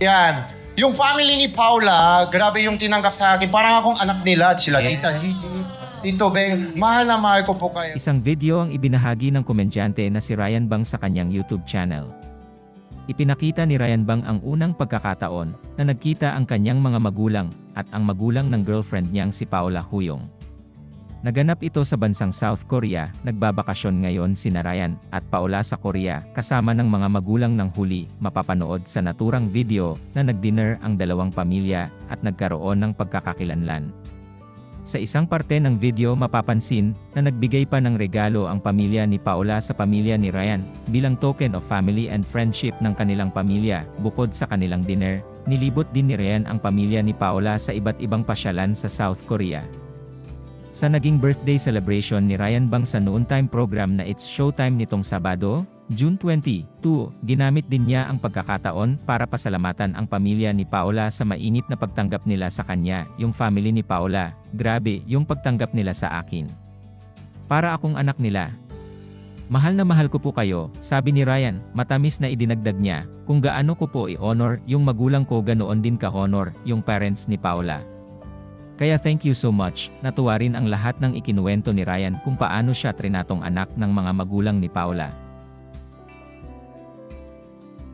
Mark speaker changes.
Speaker 1: Yan. Yung family ni Paula, grabe yung tinanggap sa akin. Parang akong anak nila at sila Tita Gigi, Tito Beng. Mahal na mahal ko po kayo.
Speaker 2: Isang video ang ibinahagi ng komedyante na si Ryan Bang sa kanyang YouTube channel. Ipinakita ni Ryan Bang ang unang pagkakataon na nagkita ang kanyang mga magulang at ang magulang ng girlfriend niyang si Paula Huyong. Naganap ito sa bansang South Korea, nagbabakasyon ngayon si Ryan at Paula sa Korea kasama ng mga magulang ng huli, mapapanood sa naturang video na nagdinner ang dalawang pamilya at nagkaroon ng pagkakakilanlan. Sa isang parte ng video mapapansin na nagbigay pa ng regalo ang pamilya ni Paula sa pamilya ni Ryan bilang token of family and friendship ng kanilang pamilya. Bukod sa kanilang dinner, nilibot din ni Ryan ang pamilya ni Paula sa iba't ibang pasyalan sa South Korea. Sa naging birthday celebration ni Ryan Bang sa noon time program na It's Showtime nitong Sabado, June 22, ginamit din niya ang pagkakataon para pasalamatan ang pamilya ni Paula sa mainit na pagtanggap nila sa kanya, yung family ni Paula, grabe yung pagtanggap nila sa akin. Para akong anak nila. Mahal na mahal ko po kayo, sabi ni Ryan, matamis na idinagdag niya, kung gaano ko po i-honor yung magulang ko ganoon din ka-honor yung parents ni Paula. Kaya thank you so much, natuwa rin ang lahat ng ikinuwento ni Ryan kung paano siya trinatong anak ng mga magulang ni Paula.